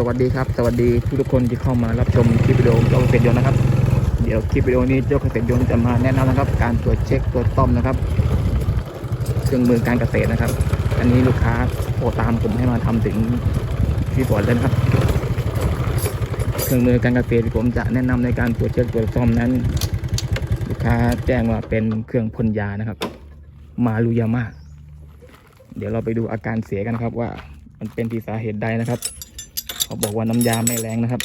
สวัสดีครับ สวัสดีทุกทุกคนที่เข้ามารับชมคลิปวิดีโอเจ้าเกษตรยนต์นะครับ เดี๋ยวคลิปวิดีโอนี้เจ้าเกษตรยนต์จะมาแนะนำนะครับ การตรวจเช็คตรวจต้อมนะครับเครื่องมือการเกษตรนะครับ อันนี้ลูกค้าโทรตามผมให้มาทำถึงที่สวนเลยนะครับ เครื่องมือการเกษตรผมจะแนะนำในการตรวจเช็คตรวจซ่อมนั้น ลูกค้าแจ้งว่าเป็นเครื่องพ่นยานะครับ มารุยามาเดี๋ยวเราไปดูอาการเสียกันครับว่ามันเป็นที่สาเหตุใดนะครับ เขาบอกว่าน้ำยาไม่แรงนะครับ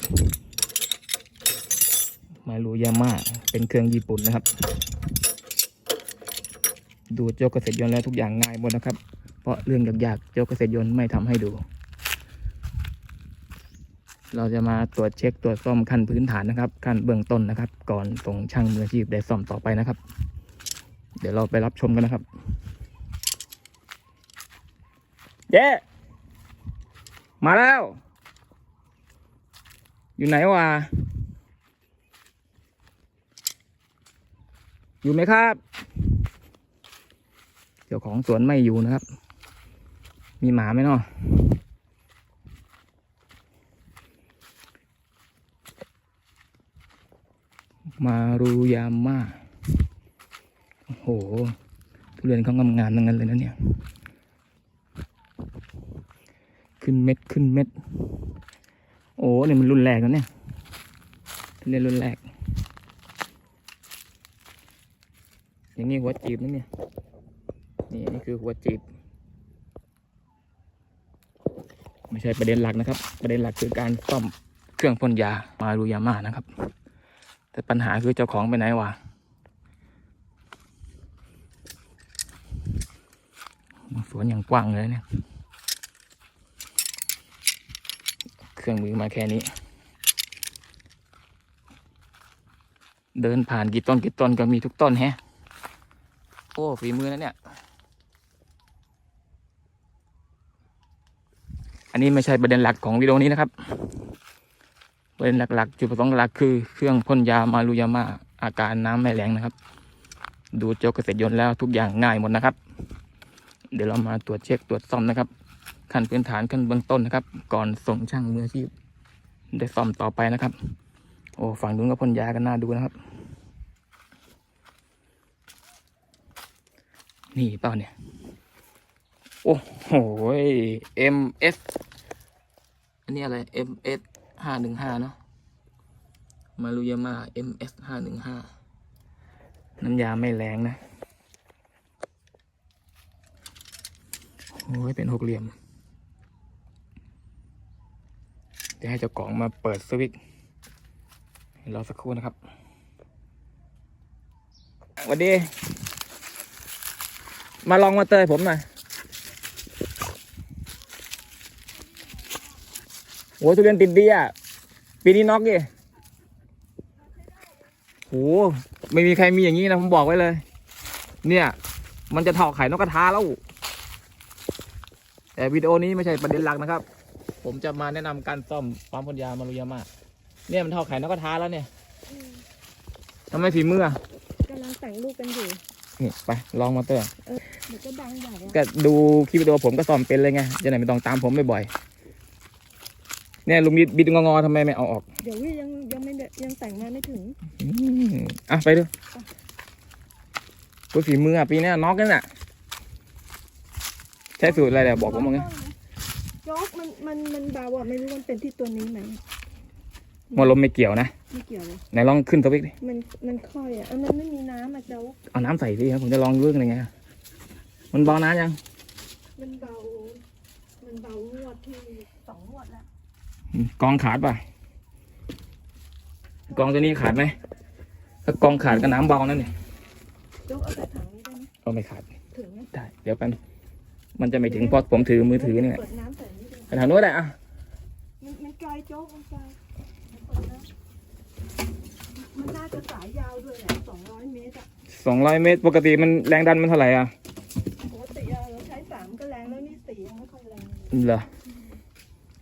มารุยาม่าเป็นเครื่องญี่ปุ่นนะครับ ดูโจกเกษตรยนต์แล้วทุกอย่างง่ายหมดนะครับ เพราะเรื่องยากๆโจกเกษตรยนต์ไม่ทำให้ดู เราจะมาตรวจเช็คตรวจซ่อมขั้นพื้นฐานนะครับ ขั้นเบื้องต้นนะครับ ก่อนส่งช่างมืออาชีพได้ซ่อมต่อไปนะครับ เดี๋ยวเราไปรับชมกันนะครับเย้มาแล้ว อยู่ไหนวะ อยู่ไหมครับ เจ้าของสวนไม่อยู่นะครับ มีหมาไหมเนาะมารูยาม่าโอ้โห ทุเรียนเขางามๆทั้งนั้นเลยนะเนี่ย ขึ้นเม็ด ขึ้นเม็ด อ้เนี่ยมันรุนแรกแล้วเนี่ยทุเรียนรุนแรกอย่างนี้หัวจีบนะเนี่ย นี่นี่คือหัวจีบ ไม่ใช่ประเด็นหลักนะครับ ประเด็นหลักคือการซ่อมเครื่องพ่นยามารูยาม่านะครับ แต่ปัญหาคือเจ้าของไปไหนวะสวนอย่างกว้างเลยเนี่ย เครื่องมือมาแค่นี้ เดินผ่านกี่ต้นกี่ต้นก็มีทุกต้นแฮะ โอ้ฝีมือนะเนี่ย อันนี้ไม่ใช่ประเด็นหลักของวิดีโอนี้นะครับ ประเด็นหลักๆจุดประสงค์หลักคือเครื่องพ่นยามารุยามาอาการน้ำไม่แรงนะครับ ดูโจกเกษตรยนต์แล้วทุกอย่างง่ายหมดนะครับ เดี๋ยวเรามาตรวจเช็คตรวจซ่อมนะครับ ขั้นพื้นฐานขั้นเบื้องต้นนะครับ ก่อนส่งช่างมืออาชีพ ได้ซ่อมต่อไปนะครับ โอ้ฝั่งนู้นก็พ่นยากันน่าดูนะครับ นี่เปล่าเนี่ย โอ้โห MS อันนี้อะไร MS ห้าหนึ่งห้าเนาะมารุยาม่า MS ห้าหนึ่งห้าน้ำยาไม่แรงนะ โอ้ย เป็นหกเหลี่ยม จะให้เจ้าของมาเปิดสวิตช์รอสักครู่นะครับสวัสดี มาลองมาเตยผมหน่อยโอ้ทุเรียนติดดีอะ ปีนี้น็อกดิโหไม่มีใครมีอย่างนี้นะ ผมบอกไว้เลย เนี่ย มันจะถอกไข่นกกระทาแล้ว แต่วิดีโอนี้ไม่ใช่ประเด็นหลักนะครับ ผมจะมาแนะนำการซ่อมปั๊มปัญญามารุยาม่าเนี่ยมันถอกไข่นกกระทาแล้วเนี่ยทำไมฝีมืออะกำลังแต่งรูปกันอยู่นี่ไปลองมาเตอร์เดี๋ยวก็ดังใหญ่อะก็ดูคลิปวิดีโอผมก็ซ่อมเป็นเลยไงจะไหนไม่ต้องตามผมบ่อยๆเนี่ยลุงบิดบิดงอๆทำไมไม่เอาออกเดี๋ยววิยังยังไม่ได้ยังแต่งมาไม่ถึงอืมอะไปดูกูฝีมืออะปีเนี้ยน็อกกันอะใช้สูตรอะไรเดี๋ยวบอกผมมั้งไง โจ๊กมันมันมันเบาอะไม่รู้มันเป็นที่ตัวนี้ไหมมอลมไม่เกี่ยวนะไม่เกี่ยวเลยไหนลองขึ้นสวิตช์ดิมันมันค่อยอะเออมันไม่มีน้ำอะโจ๊กเอาน้ำใส่สิครับผมจะลองเรื่องอะไรไงมันเบาน้ำยังมันเบา มันเบางวดที่สองงวดแล้วอืมกองขาดป่ะกองตัวนี้ขาดไหมถ้ากองขาดก็น้ำเบานั่นนี่โจ๊กเอาแต่ถังนี้ได้ไหมก็ไม่ขาด ถึงไหมได้ เดี๋ยวแป๊บนึงมันจะไม่ถึงเพราะผมถือมือถือเนี่ย เปิดน้ำใส่นี่เลยไป ทางนู้นได้อะมันมันไกลโจ๊กมันไกลมันเปิดน้ำมันน่าจะสายยาวด้วยแหละสองร้อยเมตรอะสองร้อยเมตร ปกติมันแรงดันมันเท่าไหร่อะปกติอะเราใช้สามก็แรงแล้วนี่สี่ยังไม่ค่อยแรงเหรอ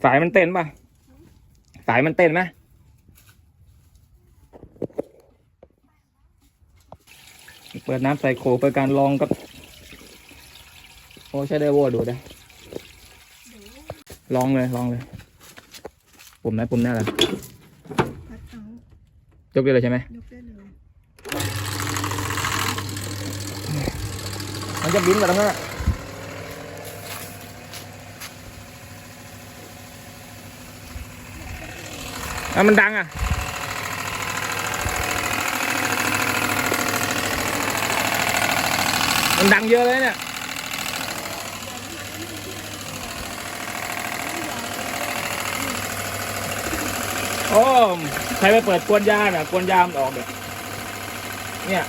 สายมันเต้นป่ะ สายมันเต้นไหมเปิดน้ำใส่โคเปิดการลองกับ โอ้ใช้ได้โวดูได้ ลองเลยลองเลย ปุ่มไหนปุ่มหน้าล่ะพัดเอายกได้เลยใช่ไหมยกได้เลยมันจะบินกับตรงนั้นอะอะมันดังอะมันดังเยอะเลยเนี่ย โอ้ใครไปเปิดกวนยาน่ะกวนยามนออกเนี่ยเนี่ย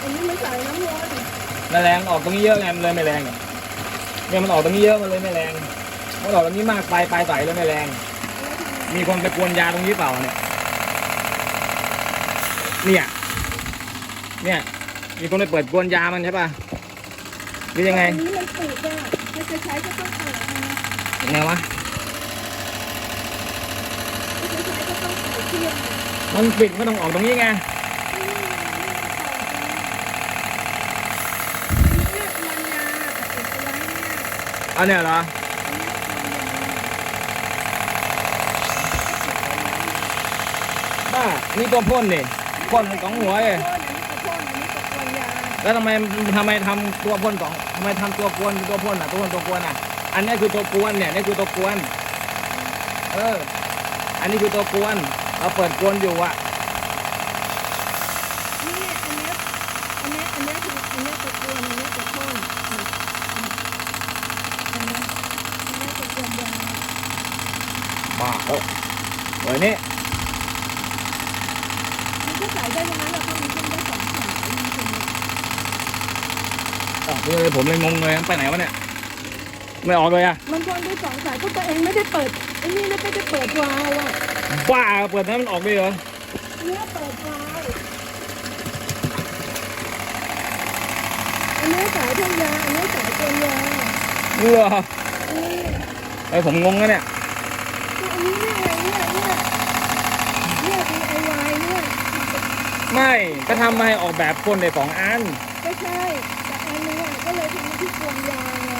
อันนี้มันใส่น้ำร้อนแมลงออกตรงนี้เยอะไงมันเลยไม่แรงเนี่ยเนี่ยมันออกตรงนี้เยอะมันเลยไม่แรงมันออกตรงนี้มากไปปลายใสเลยไม่แรง มีคนไปกวนยาตรงนี้เปล่าเนี่ย เนี่ย เนี่ย มีคนไปเปิดกวนยามันใช่ป่ะหรือยังไงอันนี้มันปิดอะถ้าจะใช้ก็ต้องเปิดนะยังไงวะ ถ้าจะใช้ก็ต้องเปิดเครื่อง มันปิดก็ต้องออกตรงนี้ไงเนี่ยมันยาแต่ปิดเอาไว้เนี่ยเอาเนี่ยเหรอบ้านี่ตัวพ่นนี่พ่นสองหัวเลยแล้วทำไมทำไมทำตัวพ่นสองทำไมทำตัวกวนตัวพ่นอะตัวพ่นตัวกวนอะ อันนี้คือตัวกวนเนี่ยนี่คือตัวกวน เออ อันนี้คือตัวกวน เราเปิดกวนอยู่อะนี่อันเนี้ยอันเนี้ยอันเนี้ยคืออันเนี้ยตะกวนอันเนี้ยตะโค่นนี่อันเนี้ยอันเนี้ยตะกวนยาบ้าเออเฮ้ยนี่มันก็ใส่ได้ทั้งนั้นแหละเพราะมันขึ้นได้สองสายมันเป็นอ๋อนี่เลยผมเลยงงเลยมันไปไหนวะเนี่ย ไม่ออกเลยอะ มันพ่นได้สองสายก็ตัวเองไม่ได้เปิดไอ้นี่ไม่ได้เปิดวาล์วอะ บ้าเปิดให้มันออกเลยเหรอเนี้ยเปิดวาล์วอันเนี้ยสายพ่นยาอันเนี้ยสายกวนยาเงื่อนี่ไอผมงงนะเนี่ยอันนี้เนี่ยไงเนี่ยเนี่ยเนี่ย DIY เนี่ยไม่ก็ทำมาให้ออกแบบพ่นได้สองอันไม่ใช่แต่อันเนี้ยก็เลยทำที่กวนยาไง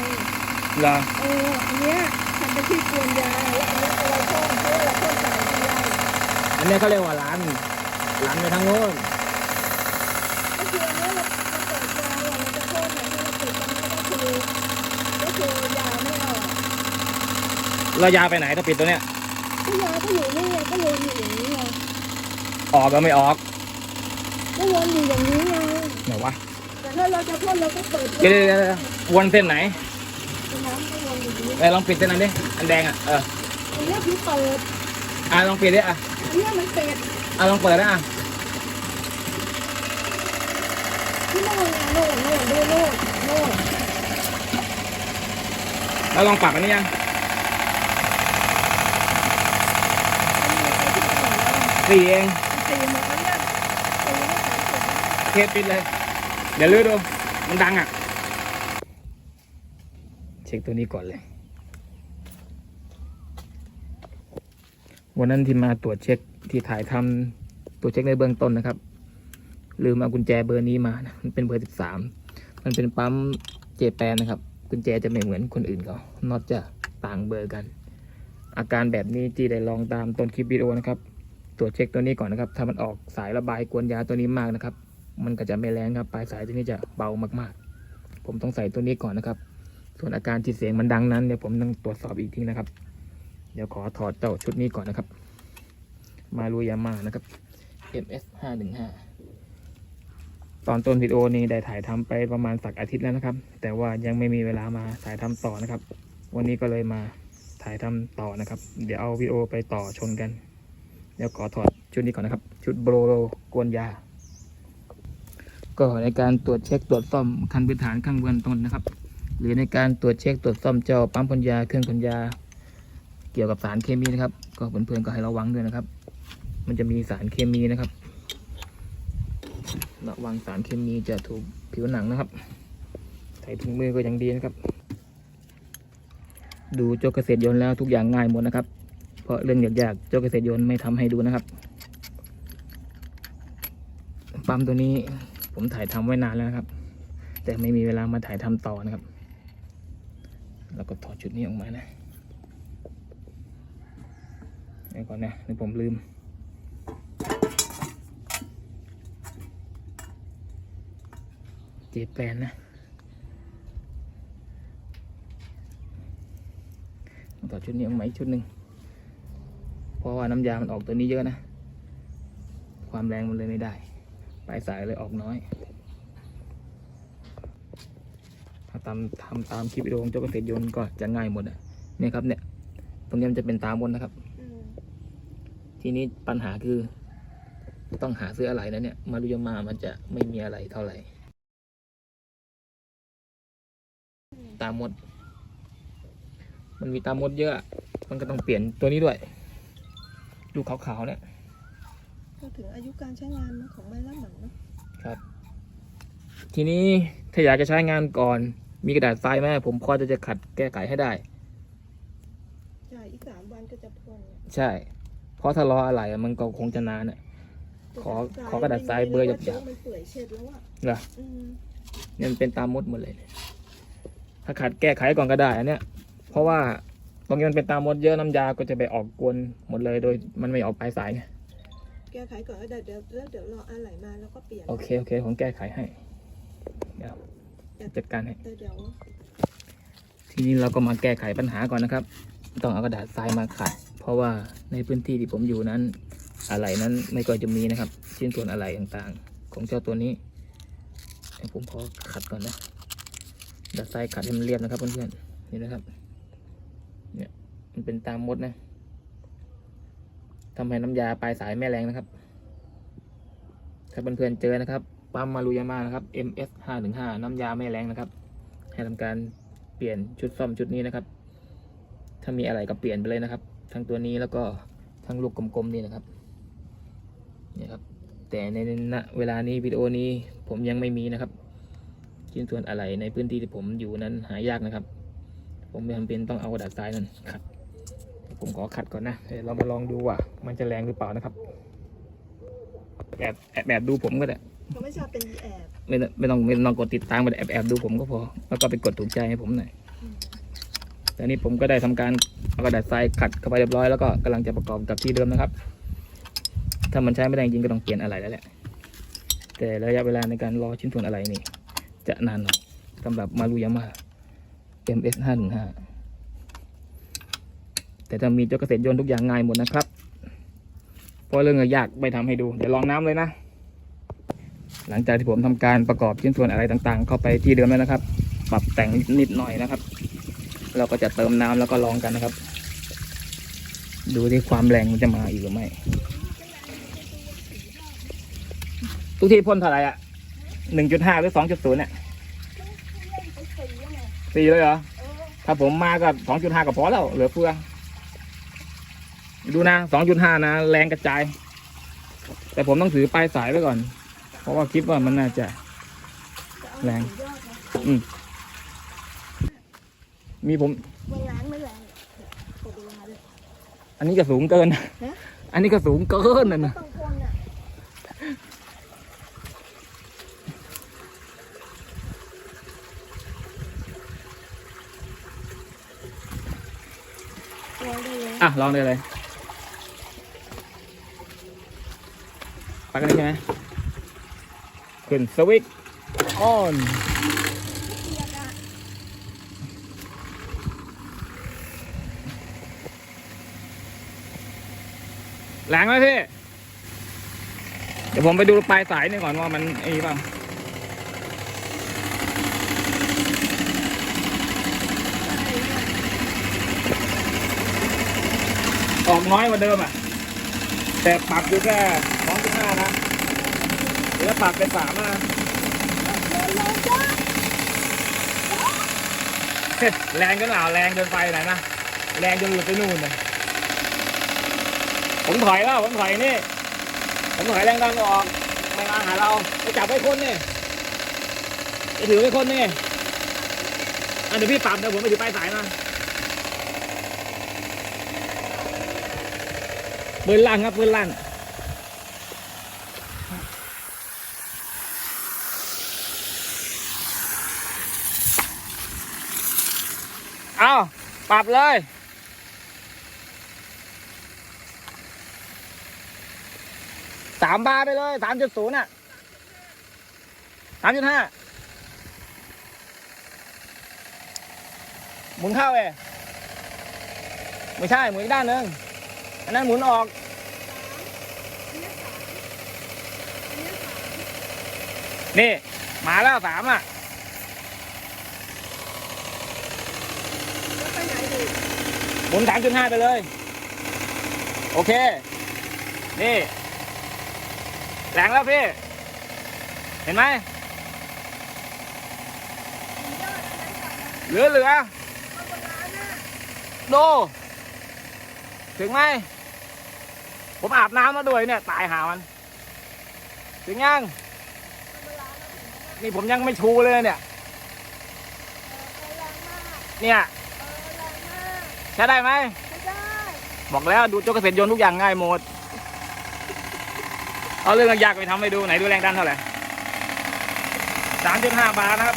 เหรอเอออันเนี้ยทำเป็นที่กวนยาแล้วอันเนี้ยเอาไว้ อันนี้เขาเรียกว่าร้านร้านไปทางโน้นก็คืออันนี้เราเปิดยาเราจะพ่นเนี่ยที่เราปิดตรงนี้ก็คือก็คือยาไม่เอาอะเรายาไปไหนถ้าปิดตัวเนี้ยก็ยาก็อยู่นี่ไงก็วนอยู่อย่างนี้ไงออกก็ไม่ออกก็วนอยู่อย่างนี้ไงไหนวะแต่ถ้าเราจะพ่นเราก็เปิดเดี๋ยวเดี๋ยวเดี๋ยววนเส้นไหนน้ำก็วนอยู่อย่างนี้ไอ้ลองปิดเส้นนั้นดิอันแดงอะเอออันเนี้ยคือเปิดอะลองปิดดิอะ เนี้ยมันเป็ดอะลองเปิดนะอะที่โน่นไงโน่นโน่นดูโน่นโน่นแล้วลองปรับอันนี้ยังมันมีไอ้ที่ไหนแล้วสี่เองตีหมดแล้วเนี่ยตีไม่สามสิบเคสปิดเลย เดี๋ยวลื้อดู มันดังอะ เช็คตัวนี้ก่อนเลย วันนั้นที่มาตรวจเช็ค ที่ถ่ายทำตรวเช็คในเบื้องต้นนะครับ ลืมเอากุญแจเบอร์นี้มานะมันเป็นเบอร์สิบสามมันเป็นปั๊มเจแปนนะครับ กุญแจจะไม่เหมือนคนอื่นเขาน็อตจะต่างเบอร์กัน อาการแบบนี้จีได้ลองตามต้นคลิปวิดีโอนะครับ ตรวจเช็คตัวนี้ก่อนนะครับ ถ้ามันออกสายระบายกวนยาตัวนี้มากนะครับ มันก็จะไม่แรงครับ ปลายสายตัวนี้จะเบามากๆ ผมต้องใส่ตัวนี้ก่อนนะครับ ส่วนอาการที่เสียงมันดังนั้นเดี๋ยวผมต้องตรวจสอบอีกทีนะครับ เดี๋ยวขอถอดเจ้าชุดนี้ก่อนนะครับ มารุยามานะครับ MS 515ตอนต้นวิดีโอนี้ได้ถ่ายทำไปประมาณสักอาทิตย์แล้วนะครับ แต่ว่ายังไม่มีเวลามาถ่ายทำต่อนะครับ วันนี้ก็เลยมาถ่ายทำต่อนะครับ เดี๋ยวเอาวิดีโอไปต่อชนกัน เดี๋ยวขอถอดชุดนี้ก่อนนะครับ ชุดโบโลกวนยา ก็ในการตรวจเช็คตรวจซ่อมคันพื้นฐานข้างเบื้องต้นนะครับ หรือในการตรวจเช็คตรวจซ่อมเจ้าปั๊มพ่นยาเครื่องพ่นยา เกี่ยวกับสารเคมีนะครับ ก็เพื่อนๆก็ให้ระวังด้วยนะครับ มันจะมีสารเคมีนะครับ ระวังสารเคมีจะถูกผิวหนังนะครับ ใส่ถุงมือก็ยังดีนะครับ ดูโจกเกษตรยนต์แล้วทุกอย่างง่ายหมดนะครับ เพราะเรื่องยากๆโจกเกษตรยนต์ไม่ทำให้ดูนะครับ ปั๊มตัวนี้ผมถ่ายทำไว้นานแล้วนะครับ แต่ไม่มีเวลามาถ่ายทำต่อนะครับแล้วก็ถอดชุดนี้ออกมานะเดี๋ยวก่อนนะเดี๋ยวผมลืม เจแปนนะต้องต่อชุดนี้เอาไหมาอีกชุดหนึ่งเพราะว่าน้ำยามันออกตัวนี้เยอะนะ ความแรงมันเลยไม่ได้ ปลายสายเลยออกน้อย ถ้าตามทำตามคลิปวิดีโอของเจ้าเกษตรยนต์ก็จะง่ายหมดอะเนี่ยครับเนี่ย ตรงนี้มันจะเป็นตามบนนะครับอืมทีนี้ปัญหาคือ ต้องหาซื้ออะไรนะเนี่ย มารุยามามันจะไม่มีอะไรเท่าไหร่ ตามมด มันมีตามมดเยอะ มันก็ต้องเปลี่ยนตัวนี้ด้วยลูกขาวๆเนี่ย ก็ถึงอายุการใช้งานของมันแล้วเหมือนเนอะครับ ทีนี้ถ้าอยากจะใช้งานก่อน มีกระดาษทรายไหมผมพอจะจะขัดแก้ไขให้ได้จ่ายอีกสามวันก็จะพ่นเนี่ยใช่ เพราะถ้ารออะไรอะมันก็คงจะนานอะขอขอกระดาษทรายเบอร์หยาบๆๆมันเปื่อยเช็ดแล้วอะเหรออืม เนี่ยมันเป็นตามมดหมดเลยเนี่ย ถ้าขัดแก้ไขก่อนก็ได้อันเนี้ย เพราะว่าตรงนี้มันเป็นตามมดเยอะน้ำยาก็จะไปออกกวนหมดเลยโดยมันไม่ออกปลายสายไงแก้ไขก่อนแล้วเดี๋ยวเดี๋ยวแล้วเดี๋ยวรออะไรมาแล้วก็เปลี่ยนโอเคโอเคผมแก้ไขให้เดี๋ยวจัดการให้แต่เดี๋ยวทีนี้เราก็มาแก้ไขปัญหาก่อนนะครับ ต้องเอากระดาษทรายมาขัด เพราะว่าในพื้นที่ที่ผมอยู่นั้น อะไรนั้นไม่ก็จะมีนะครับชิ้นส่วนอะไรต่างๆ ของเจ้าตัวนี้เดี๋ยวผมขอขัดก่อนนะ กระดาษทรายขัดให้มันเรียบนะครับเพื่อนๆนี่นะครับ เนี่ยมันเป็นตามมดนะทำให้น้ำยาปลายสายไม่แรงนะครับ ถ้าเพื่อนๆเจอนะครับปั๊มมารุยาม่านะครับ MS 5 1 5 น้ำยาไม่แรงนะครับ ให้ทำการเปลี่ยนชุดซ่อมชุดนี้นะครับ ถ้ามีอะไรก็เปลี่ยนไปเลยนะครับ ทั้งตัวนี้แล้วก็ทั้งลูกกลมๆนี่นะครับนี่ครับ แต่ในณเวลานี้วิดีโอนี้ผมยังไม่มีนะครับ ชิ้นส่วนอะไรในพื้นที่ที่ผมอยู่นั้นหายากนะครับ ผมไม่จำเป็นต้องเอากระดาษทรายนั่นขัด ผมขอขัดก่อนนะเดี๋ยวเรามาลองดูว่า มันจะแรงหรือเปล่านะครับแบบแอบแบบดูผมก็ได้เขาไม่ชอบเป็นแอบไม่ต้องไม่ต้องไม่ต้องกดติดตามไปแอบแอบดูผมก็พอ แล้วก็ไปกดถูกใจให้ผมหน่อยอืมตอนนี้ผมก็ได้ทำการเอากระดาษทรายขัดเข้าไปเรียบร้อยแล้วก็กำลังจะประกอบกับที่เดิมนะครับ ถ้ามันใช้ไม่ได้จริงก็ต้องเปลี่ยนอะไรแล้วแหละ แต่ระยะเวลาในการรอชิ้นส่วนอะไรนี่ จะนานหน่อยสำหรับมารุยาม่า MS 5 1 5แต่ถ้ามีเจ้าเกษตรยนต์ทุกอย่างง่ายหมดนะครับ เพราะเรื่องยากไม่ทำให้ดู เดี๋ยวลองน้ำเลยนะ หลังจากที่ผมทำการประกอบชิ้นส่วนอะไรต่างๆ เข้าไปที่เดิมแล้วนะครับ ปรับแต่งนิดหน่อยนะครับ เราก็จะเติมน้ำแล้วก็ลองกันนะครับ ดูที่ความแรงมันจะมาอีกหรือไม่ ทุกที่พ่นเท่าไหร่อะ หนึ่งจุดห้าหรือสองจุดศูนย์เนี่ยสี่เลยเหรอ ถ้าผมมาก็สองจุดห้าก็พอแล้วเหลือเฟือ ดูนะสองจุดห้านะ แรงกระจาย แต่ผมต้องถือปลายสายไว้ก่อน เพราะว่าคิดว่ามันน่าจะจะเอาแรงถึยอดนะอืมมีผมมันแรงไม่แรงกดเวลาเลยอันนี้ก็สูงเกินนะฮะอันนี้ก็สูงเกินนะนะ ต้องพ่นอะล องได้เลยอะลองได้เลยปักกันใช่ไหมขึ้นสวิตช์ออนแรงไหมพี่ เดี๋ยวผมไปดูปลายสายนี่ก่อนว่ามันไอ้นี่เปล่าอ อกน้อยกว่าเดิมอะ แต่ปรับอยู่แค่สองจุดห้านะเดี๋ยวปรับเป็นสามนะแรงจนหนาวแรงจนไปไหนนะ แรงจนหลุดไปนู่นเลยผมถอยแล้ว ผมถอยนี่ ผมถอยแรงดันออกไม่มาหาเราไปจับไว้คนนี่ไปถือไว้คนนี่อันเดี๋ยวพี่ปรับเดี๋ยวผมไปถือปลายสายมา ปืนลั่นครับปืนลั่นเอาปรับเลยสามบาร์ไปเลยสามจุดศูนย์อะสามจุดห้าหมุนเข้าเองไม่ใช่ หมุนอีกด้านหนึ่ง อันนั้นหมุนออก นี่มาแล้วสามอะหมุนสามจุดห้าไปเลย โอเค นี่แรงแล้วพี่ เห็นไหมเหลือเหลือ โด ถึงไหม ผมอาบน้ำมาด้วยเนี่ย ตายหามัน ถึงยัง นี่ผมยังไม่ชูเลยเนี่ย เนี่ยใช้ได้ไหมไบอกแล้วดูโจ๊กเกษตรยนต์ทุกอย่างง่ายหมด เอาเรื่องยากไปทำให้ดูไหนดูแรงดันเท่าไหร่สามจุดห้าบาทนะครับ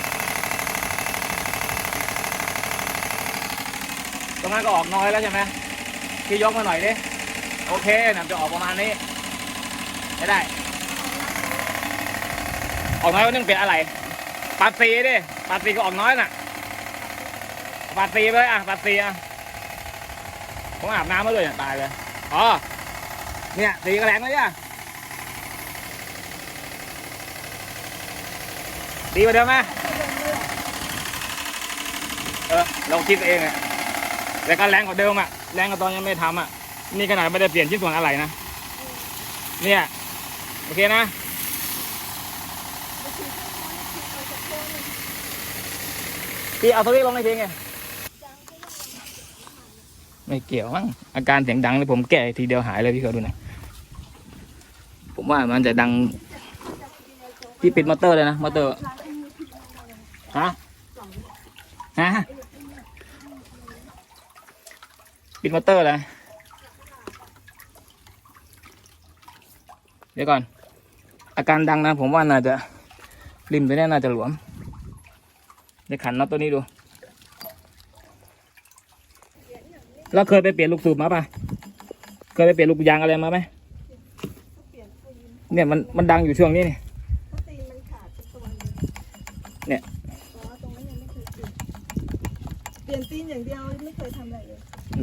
ตรงนั้นก็ออกน้อยแล้วใช่ไหม พี่ยกมาหน่อยดิ โอเคนะจะออกประมาณนี้ไม่ได้ ออกน้อยวันนึงเป็นอะไรปัดสีดิปัดสีก็ออกน้อยน่ะปัดสีไปเลยอะปัดสีอะผมอาบน้ำมาเลยเนี่ยตายเลย อ๋อ เนี่ยสีกระแหลงเลยจ้ะดีกว่าเดิมไหมเออเราคิดเองอะแต่ก็แรงกว่าเดิมอะ แรงกว่าตอนยังไม่ทำอะ นี่ขนาดไม่ได้เปลี่ยนชิ้นส่วนอะไรนะ เนี่ย โอเคนะ พี่เอาสวิตช์ลงในเพลงไง ไม่เกี่ยวมั้ง อาการเสียงดังเลยผมแก้ทีเดียวหายเลยพี่เขาดูนะ ผมว่ามันจะดัง พี่ปิดมอเตอร์เลยนะ มอเตอร์ ฮะ ฮะ ปิดมอเตอร์เลยเดี๋ยวก่อน อาการดังนะ ผมว่าน่าจะริมตัวนี้น่าจะหลวมเดี๋ยวขันน็อตตัวนี้ดูแล้วเคยไปเปลี่ยนลูกสูบมาปะเคยไปเปลี่ยนลูกยางอะไรมาไหมเนี่ยมันมันดังอยู่ช่วงนี้นี่เพร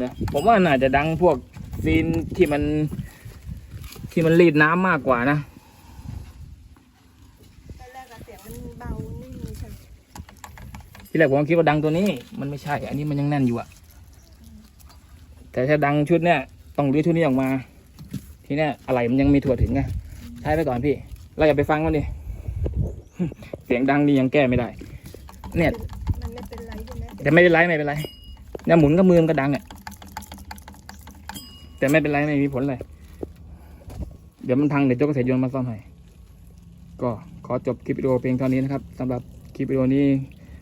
นะผมว่าน่าจะดังพวกซีนที่มัน ที่มันรีดน้ำมากกว่านะตอนแรกอะเสียงมันเบานิ่มใช่ไหมที่แรกผมก็คิดว่าดังตัวนี้ มันไม่ใช่ อันนี้มันยังแน่นอยู่อะแต่ถ้าดังชุดเนี่ยต้องรื้อชุดนี้ออกมา ทีเนี้ยอะไรมันยังมีถั่วถึงไงใช้ไปก่อนพี่ เราอย่าไปฟังมันดิเสียงดังนี่ยังแก้ไม่ได้ เนี่ยมันไม่เป็นไรใช่ไหมแต่ไม่เป็นไรไม่เป็นไรเนี่ยหมุนก็มือมันก็ดังอะ แต่ไม่เป็นไรไม่มีผลเลยเดี๋ยวมันพังเดี๋ยวเจ้าเกษตรยนต์มาซ่อมให้ก็ขอจบคลิปวิดีโอเพียงเท่านี้นะครับสำหรับคลิปวิดีโอนี้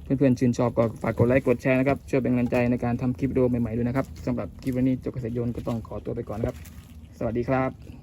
เพื่อนๆชื่นชอบก็ฝากกดไลค์กดแชร์นะครับช่วยเป็นกำลังใจในการทำคลิปวิดีโอใหม่ๆด้วยนะครับสำหรับคลิปวันนี้เจ้าเกษตรยนต์ก็ต้องขอตัวไปก่อนนะครับ สวัสดีครับ